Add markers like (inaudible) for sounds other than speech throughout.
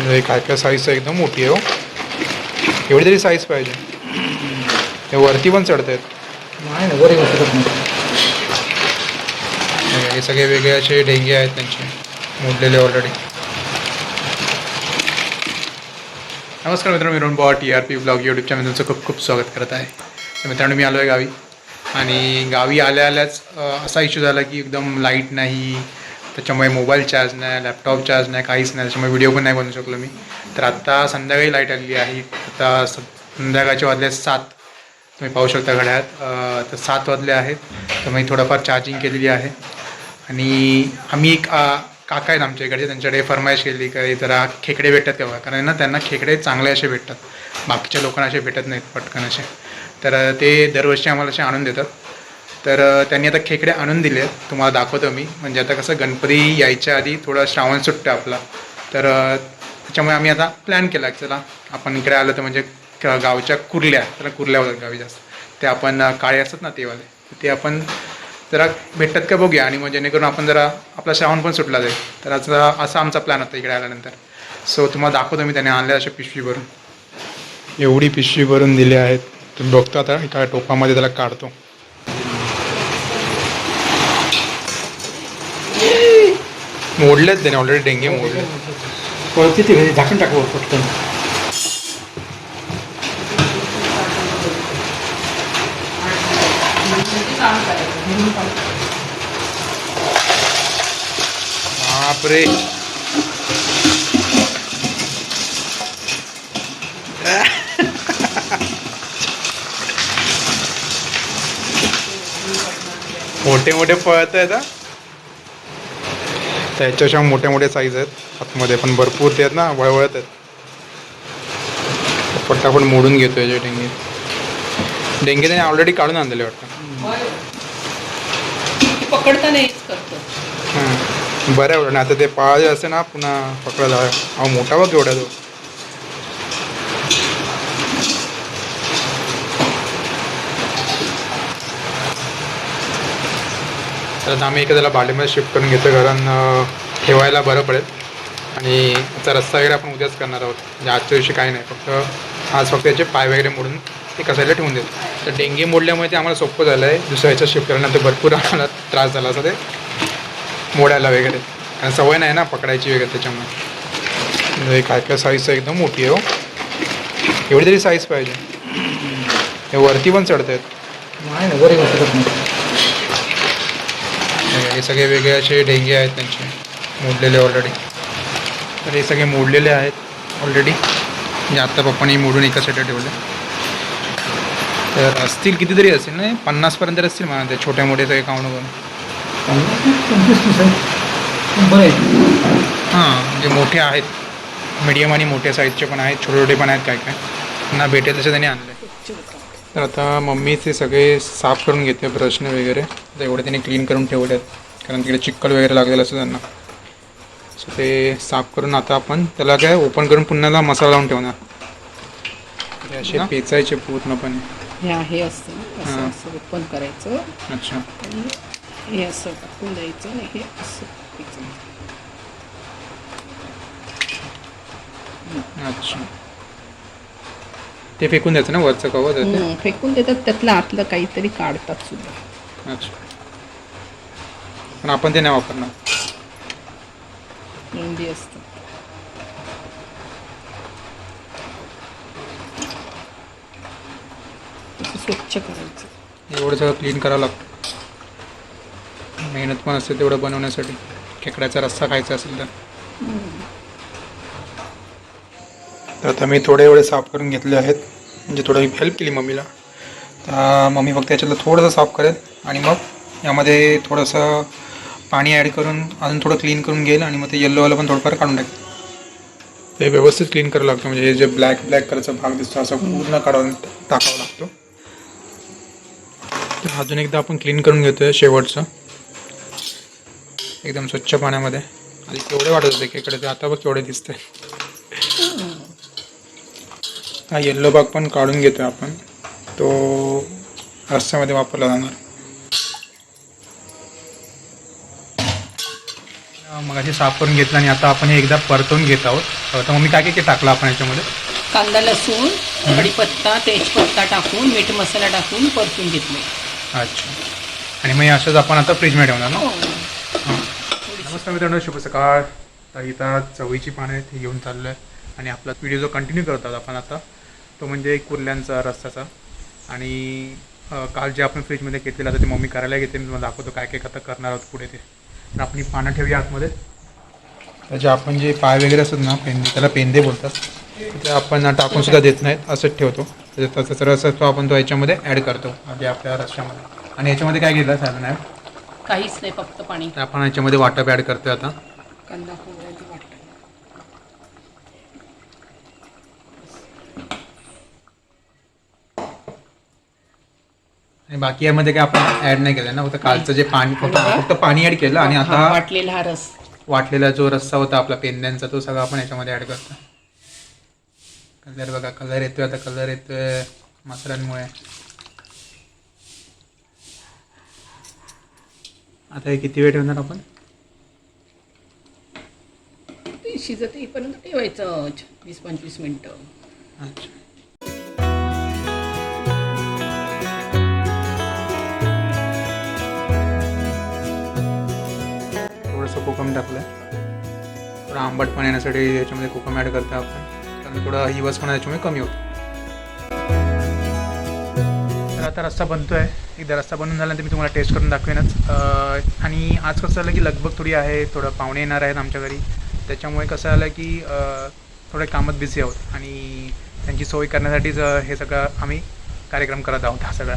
म्हणजे काय काय साईज एकदम मोठी आहे हो. एवढी तरी साईज पाहिजे. हे वरती पण चढत आहेत नाही ना वर हे सगळे वेगळे असे डेंगे आहेत त्यांचे. मोडलेले ऑलरेडी नमस्कार मित्रांनो मी रोहन बॉ T R P blog YouTube channel तुमचं खूप खूप स्वागत करत आहे. तर मित्रांनो मी आलो आहे गावी. आणि गावी आल्या आल्याच असा इश्यू झाला की एकदम लाइट नाही. त्याच्यामुळे मोबाईल चार्ज नाही लॅपटॉप चार्ज नाही काहीच नाही. त्याच्यामुळे व्हिडिओ पण नाही बनवू शकलो मी. तर आत्ता संध्याकाळी लाइट आलेली आहे. आता संध्याकाळच्या वाजले सात. तुम्ही पाहू शकता घड्याळात तर सात वाजले आहेत. तर मी थोडंफार चार्जिंग केलेली आहे. आणि आम्ही एक काका आहेत आमच्या इकडचे. त्यांच्याकडे फरमाईश केली की जरा खेकडे भेटतात तेव्हा कारण ना त्यांना खेकडे चांगले असे भेटतात. बाकीच्या लोकांना असे भेटत नाहीत पटकन असे. तर ते दरवर्षी आम्हाला असे आणून देतात. तर त्यांनी आता खेकडे आणून दिले आहेत तुम्हाला दाखवतो मी. म्हणजे आता कसं गणपती यायच्या आधी थोडं श्रावण सुटतं आपला. तर त्याच्यामुळे आम्ही आता प्लॅन केला चला आपण इकडे आलो तर म्हणजे गावच्या कुर्ल्या त्याला कुर्ल्या होतात गावी जास्त. ते आपण काळे असतात ना तेवाले ते आपण जरा भेटतात का बघूया. आणि मग जेणेकरून आपण जरा आपला श्रावण पण सुटला जाईल. तर असा असा आमचा प्लॅन होता इकडे आल्यानंतर. सो तुम्हाला दाखवतो मी त्याने आणल्या अशा पिशवी भरून. एवढी पिशवी भरून दिली आहेत. तुम्ही बघतो आता एका टोपामध्ये त्याला काढतो. मोडलेत त्याने ऑलरेडी डेंगे मोडले पळती ती घरी झाकण टाकू पटकन. बापरे. मोठे मोठे पळत आहेत हा. त्याच्याशिवाय मोठे मोठे साईज आहेत. आतमध्ये पण भरपूर ते आहेत ना वळवळत आहेत. पटापट मोडून घेतोय जे डेंगे. डेंगे त्याने ऑलरेडी काढून आणलेले वाटतं. पकडता नाहीच करतो. हां बरं आहे ना आता ते पाळले असते ना पुन्हा पकडा अहो मोठा बघ एवढा तो तर आम्ही एका त्याला बाडीमध्ये शिफ्ट करून घेतो कारण ठेवायला बरं पडेल. आणि त्याचा रस्ता वगैरे आपण उद्याच करणार आहोत. म्हणजे आजच्या दिवशी काही नाही. फक्त आज फक्त याचे पाय वगैरे मोडून ते कसायला ठेवून देईल तर डेंगी मोडल्यामुळे ते आम्हाला सोपं झालं आहे दुसऱ्या याच्या शिफ्ट करण्यानंतर भरपूर आम्हाला त्रास झाला असं ते मोडायला वगैरे. कारण सवय नाही ना पकडायची वगैरे त्याच्यामुळे. म्हणजे काय काय साईज एकदम मोठी आहे हो. एवढी तरी साईज पाहिजे. हे वरती पण चढत आहेत नाही ना वर येऊ शकत नाही. हे सगळे वेगळे असे डेंगे आहेत त्यांचे मोडलेले ऑलरेडी तर हे सगळे मोडलेले आहेत ऑलरेडी म्हणजे आत्ता पप्पाने मोडून एका साईडला ठेवले. तर असतील कितीतरी असतील ना पन्नासपर्यंत असतील मला ते छोट्या मोठे सगळे काउंट करून. आहे हां म्हणजे मोठे आहेत मीडियम आणि मोठ्या साईजचे पण आहेत छोटे छोटे पण आहेत काय काय त्यांना भेटेल तसे त्यांनी आणले तर आता मम्मी ते सगळे साफ करून घेते ब्रशने वगैरे. तर एवढे त्यांनी क्लीन करून ठेवले आहेत कारण तिकडे चिक्कल वगैरे लागलेलं असतं त्यांना. सो ते साफ करून आता आपण त्याला काय ओपन करून पुन्हा मसाला लावून ठेवणार. असे पेचायचे पूर्णपणे. हे आहे असं ओपन करायचं. अच्छा. हे असं टाकून द्यायचं आणि हे असं. अच्छा. ते फेकून द्यायचं ना वरचं कवर फेकून देतात त्यातलं आतलं काहीतरी काढतात सुद्धा. अच्छा. पण आपण ते नाही वापरणार. स्वच्छ करायचं. एवढं सगळं क्लीन करावं लागतं. मेहनत पण असते तेवढं बनवण्यासाठी. खेकड्याचा रस्सा खायचा असेल तर. तर आता मी थोडे एवढे साफ करून घेतले आहेत. म्हणजे थोडं हेल्प केली मम्मीला. तर मम्मी फक्त याच्यातलं थोडंसं साफ करेल. आणि मग यामध्ये थोडंसं पाणी ॲड करून अजून थोडं क्लीन करून घेईल आणि मग ते येल्लोवालं पण थोडंफार काढून टाकेल. ते व्यवस्थित क्लीन करावं लागतं. म्हणजे हे जे ब्लॅक ब्लॅक कलरचा भाग दिसतो असा पूर्ण काढून टाकावा लागतो. तर अजून एकदा आपण क्लीन करून घेतोय शेवटचं. एकदम स्वच्छ पाण्यामध्ये. आधी केवढे वाटत होते इकडे ते आता बघ केवढे दिसते हा येल्लो भाग पण काढून घेतोय आपण. तो रस्त्यामध्ये वापरला जाणार. मग साफ करून घेतलं आणि आता आपण हे एकदा परतवून घेत आहोत. तर मम्मी काय काय काय टाकलं आपण याच्यामध्ये? कांदा लसूण कढीपत्ता तेजपत्ता टाकून मीठ मसाला टाकून परतून घेतले. अच्छा. आणि मग असंच आपण आता फ्रीजमध्ये ठेवणार ना? हो. नमस्कार मित्रांनो शुभ सकाळ. तर इथं चवळीची पानं आहेत घेऊन चाललो आहे आणि आपला व्हिडिओ जो कंटिन्यू करत आहोत आपण आता तो म्हणजे कुर्ल्यांचा रस्त्याचा आणि काल जे आपण फ्रीजमध्ये घेतलेलं आता ते मम्मी करायला घेते मी तुम्हाला दाखवतो काय काय आता करणार आहोत पुढे ते. तर आपण ही पानं ठेवूया आतमध्ये. त्याचे आपण जे पाय वगैरे असतात ना पेंदे त्याला पेंदे बोलतात. ते आपण टाकून सुद्धा देत नाहीत असंच ठेवतो. त्याचा तसंच रस तो आपण तो याच्यामध्ये ॲड करतो म्हणजे आपल्या रस्त्यामध्ये. आणि याच्यामध्ये काय घेतलं साधन आहे काहीच नाही फक्त पाणी. आपण याच्यामध्ये वाटप ॲड करतोय आता. कांदा खोबऱ्याचं आणि बाकी यामध्ये काय आपण ऍड नाही केलं ना फक्त कालचं जे पाणी फक्त फक्त पाणी ऍड केलं आणि आता वाटलेला हा रस. वाटलेला जो रस्सा होता आपला पेंद्यांचा तो सगळा आपण याच्यामध्ये ऍड करतो. कलर बघा कलर येतोय आता कलर येतोय मसाल्यांमुळे. आता हे किती वेळ ठेवणार आपण? ते शिजत येईपर्यंत ठेवायचं वीस पंचवीस मिनटं. अच्छा. कोकम टाकलं थोडं आंबट पण येण्यासाठी याच्यामध्ये कोकम ॲड करतो आपण. कारण थोडं हिवसपणा याच्यामुळे कमी होतो. तर आता रस्ता बनतो आहे एकदा रस्ता बनून झाल्यानंतर मी तुम्हाला टेस्ट करून दाखवेनच. आणि आज कसं झालं की लगबग थोडी आहे थोडं पाहुणे येणार आहेत आमच्या घरी. त्याच्यामुळे कसं झालं की थोडे कामात बिझी आहोत. आणि त्यांची सोय करण्यासाठीच हे सगळं आम्ही कार्यक्रम करत आहोत हा सगळा.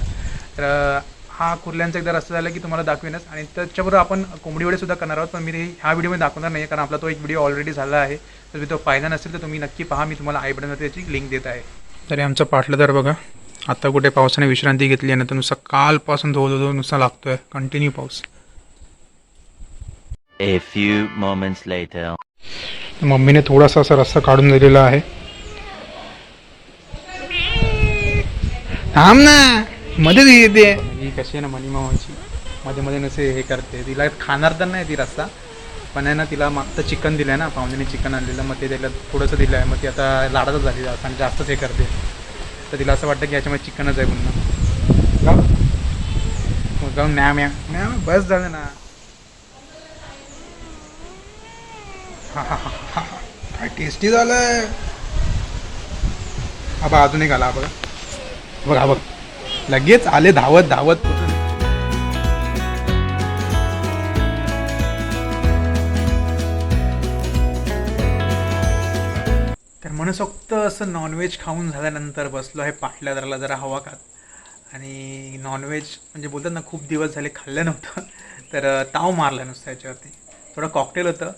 तर हा कुर्ल्यांचा एकदा रस्ता झाला की तुम्हाला दाखवेनच. आणि त्याच्याबरोबर आपण कोंबडी वडे सुद्धा करणार आहोत पण मी ते ह्या व्हिडिओमध्ये दाखवणार नाही कारण आपला तो एक व्हिडिओ ऑलरेडी झाला आहे. तर तुम्ही तो पाहिला नसेल तर तुम्ही नक्की पहा मी तुम्हाला आई बटनमध्ये त्याची लिंक देत आहे. तरी आमचं पाटलं तर बघा. आता कुठे पावसाने विश्रांती घेतली आहे ना तर नुसतं कालपासून धो धो धो नुसता लागतोय. कंटिन्यू पाऊस. A few moments later. मम्मीने थोडासा असा रस्सा काढून दिलेला आहे. थांब ना. मध्ये ती येते. कशी आहे ना मनी मामाची? मध्ये मध्ये नसे हे करते. तिला खाणार तर नाही ती रस्सा पण आहे ना तिला मागचं चिकन दिलं आहे ना पाहुण्याने चिकन आणलेलं मग ते त्याला थोडंसं दिलं आहे मग ती आता लाडातच झाली जास्त आणि जास्तच हे करते. तर तिला असं वाटतं की याच्यामध्ये चिकनच आहे पुन्हा. मग न्या म्या न्या म्या, बस झालं ना. काय टेस्टी झालंय. हा बघा अजून एक आला हा बघा. बघा हा बघ. लगेच आले धावत धावत. तर मनसोक्त असं नॉनव्हेज खाऊन झाल्यानंतर बसलो आहे पाटल्या दराला जरा हवा खात. आणि नॉनव्हेज म्हणजे बोलतात ना खूप दिवस झाले खाल्लं नव्हतं. तर ताव मारला नुसतं याच्यावरती. थोडं कॉकटेल होतं.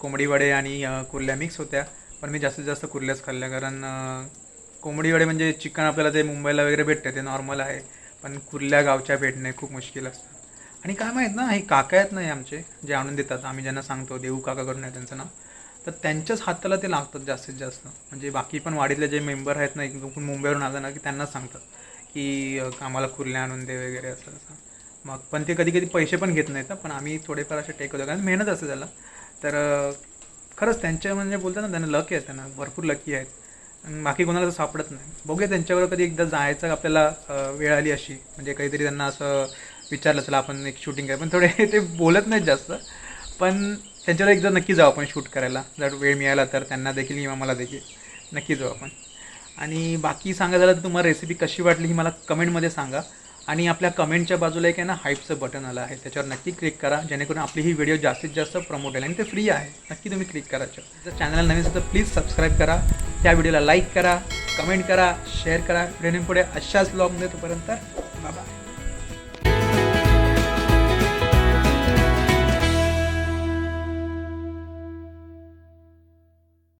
कोंबडी वडे आणि कुर्ल्या मिक्स होत्या. पण मी जास्तीत जास्त कुर्ल्याच खाल्ल्या कारण कोंबडी वडे म्हणजे चिकन आपल्याला ते मुंबईला वगैरे भेटते ते नॉर्मल आहे. पण कुर्ल्या गावच्या भेटणे खूप मुश्किल असतं. आणि काय माहीत ना हे काका आहेत ना हे आमचे जे आणून देतात आम्ही ज्यांना सांगतो देऊ काका करून आहे त्यांचं नाव. तर त्यांच्याच हाताला ते लागतात जास्तीत जास्त. म्हणजे बाकी पण वाडीतले जे मेंबर आहेत ना एक मुंबईवरून आलं ना की त्यांनाच सांगतात की आम्हाला कुर्ल्या आणून दे वगैरे असं असं. मग पण ते कधी कधी पैसे पण घेत नाहीत ना पण आम्ही थोडेफार असे टेक होतो. कारण मेहनत असते त्याला. तर खरंच त्यांच्या म्हणजे बोलतात ना त्यांना लकी आहेत त्यांना भरपूर लकी आहेत. आणि बाकी कोणाला तर सापडत नाही. बघूया त्यांच्यावर कधी एकदा जायचं आपल्याला वेळ आली अशी. म्हणजे काहीतरी त्यांना असं विचारलं चला आपण एक शूटिंग आहे पण थोडे (laughs) ते बोलत नाहीत जास्त. पण त्यांच्यावर एकदा नक्की जाऊ आपण शूट करायला. जर वेळ मिळाला तर त्यांना देखील किंवा मला देखील. नक्की जाऊ आपण. आणि बाकी सांगायचं झालं तर तुम्हाला रेसिपी कशी वाटली ही मला कमेंटमध्ये सांगा. आणि आपल्या कमेंटच्या बाजूला एक आहे ना हाईपचं बटन आलं आहे. त्याच्यावर नक्की क्लिक करा जेणेकरून आपली ही व्हिडिओ जास्तीत जास्त प्रमोट होईल. आणि ते फ्री आहे. नक्की तुम्ही क्लिक करायचं जर चॅनलला नवीन असेल तर प्लीज सबस्क्राईब करा. त्या व्हिडिओला लाईक करा कमेंट करा शेअर करा. व्हिडिओ पुढे अशाच ब्लॉगमध्ये तोपर्यंत बाबा